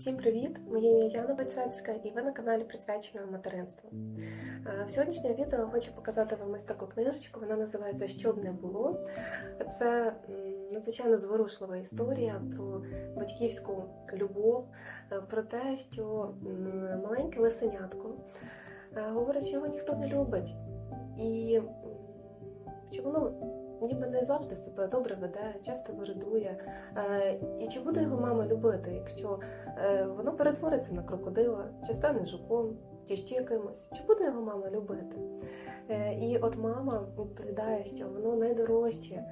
Всім привіт! Моє ім'я Яна Бацацька і ви на каналі присвяченому материнству. В сьогоднішньому відео хочу показати вам ось таку книжечку. Вона називається Що б не було. Це надзвичайно зворушлива історія про батьківську любов, е, про те, що маленьке лисенятко е, говорить, що його ніхто не любить, і що воно ніби не завжди себе добре веде, часто виридує. Е, І чи буде його мама любити, якщо е, воно перетвориться на крокодила, чи стане жуком, чи ще кимось, чи буде його мама любити? Е, І от мама відповідає, що воно найдорожче,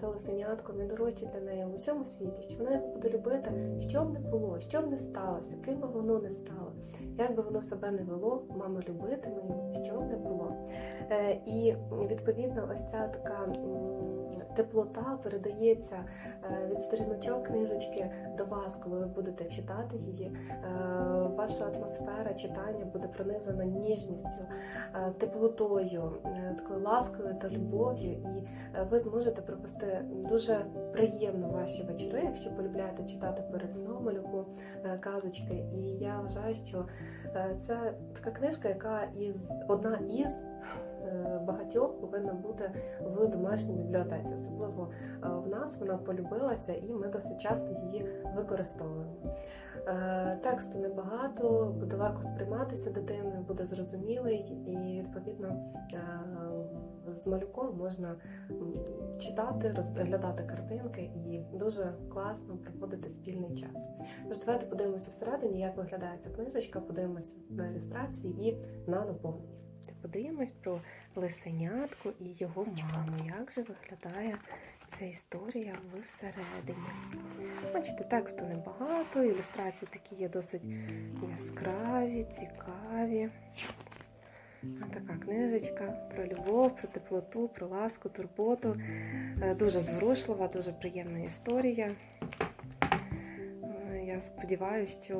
це лисенятко, найдорожче для неї у всьому світі, що вона його буде любити, що б не було, що б не сталося, ким би воно не стало, як би воно себе не вело, мама любитиме що б не було. Е, І відповідно, ось ця така теплота передається е, від сторіночок книжечки до вас, коли ви будете читати її. Е, Ваша атмосфера читання буде пронизана ніжністю, е, теплотою, такою ласкою та любов'ю, і ви зможете провести дуже приємно ваші вечори, якщо полюбляєте читати перед сном малюку казочки. І я вважаю, що це така книжка, яка із одна із багатьох повинна бути в домашній бібліотеці. Особливо е, в нас вона полюбилася, і ми досить часто її використовуємо. Е, Тексту небагато, буде легко сприйматися дитиною, буде зрозумілий, і відповідно е, з малюком можна читати, розглядати картинки і дуже класно проводити спільний час. Тож давайте подивимося всередині, як виглядає ця книжечка, подивимося на ілюстрації і на наповнення. Подивимось про лисенятку і його маму. Як же виглядає ця історія всередині? Бачите, тексту небагато, ілюстрації такі є досить яскраві, цікаві. Така книжечка про любов, про теплоту, про ласку, турботу. Е, Дуже зворушлива, дуже приємна історія. Сподіваюся, що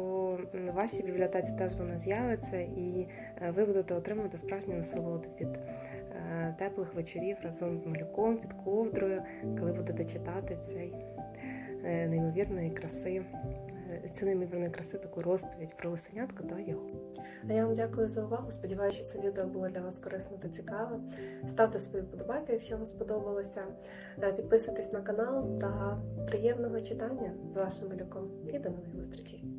в вашій бібліотеці теж вона з'явиться, і е, ви будете отримувати справжню насолоду від е, теплих вечорів разом з малюком під ковдрою, коли будете читати цей е, неймовірної краси, цю неймовірної краси таку розповідь про лисенятку та його. А я вам дякую за увагу. Сподіваюся, що це відео було для вас корисно та цікаве. Ставте свої вподобайки, якщо вам сподобалося. Е, Підписуйтесь на канал та приємного читання з вашим малюком. І до нових зустрічей!